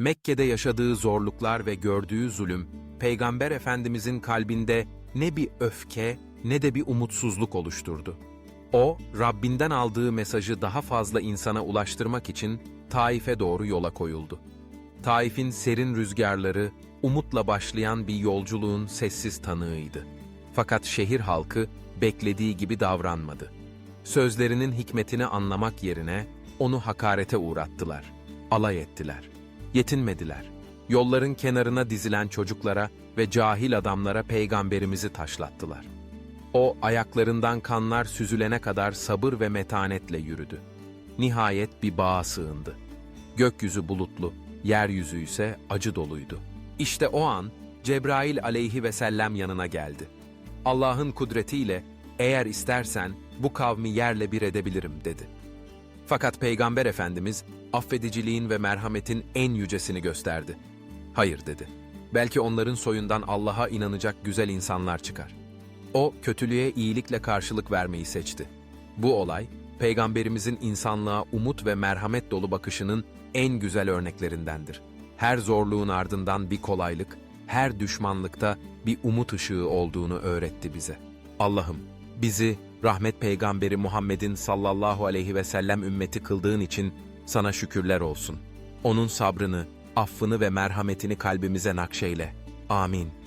Mekke'de yaşadığı zorluklar ve gördüğü zulüm, Peygamber Efendimizin kalbinde ne bir öfke ne de bir umutsuzluk oluşturdu. O, Rabbinden aldığı mesajı daha fazla insana ulaştırmak için Taif'e doğru yola koyuldu. Taif'in serin rüzgarları, umutla başlayan bir yolculuğun sessiz tanığıydı. Fakat şehir halkı beklediği gibi davranmadı. Sözlerinin hikmetini anlamak yerine onu hakarete uğrattılar, alay ettiler. Yetinmediler. Yolların kenarına dizilen çocuklara ve cahil adamlara peygamberimizi taşlattılar. O ayaklarından kanlar süzülene kadar sabır ve metanetle yürüdü. Nihayet bir bağa sığındı. Gökyüzü bulutlu, yeryüzü ise acı doluydu. İşte o an Cebrail aleyhi ve sellem yanına geldi. Allah'ın kudretiyle eğer istersen bu kavmi yerle bir edebilirim dedi. Fakat Peygamber Efendimiz affediciliğin ve merhametin en yücesini gösterdi. Hayır dedi. Belki onların soyundan Allah'a inanacak güzel insanlar çıkar. O kötülüğe iyilikle karşılık vermeyi seçti. Bu olay peygamberimizin insanlığa umut ve merhamet dolu bakışının en güzel örneklerindendir. Her zorluğun ardından bir kolaylık, her düşmanlıkta bir umut ışığı olduğunu öğretti bize. Allah'ım bizi rahmet peygamberi Muhammed'in sallallahu aleyhi ve sellem ümmeti kıldığın için sana şükürler olsun. Onun sabrını, affını ve merhametini kalbimize nakşeyle. Amin.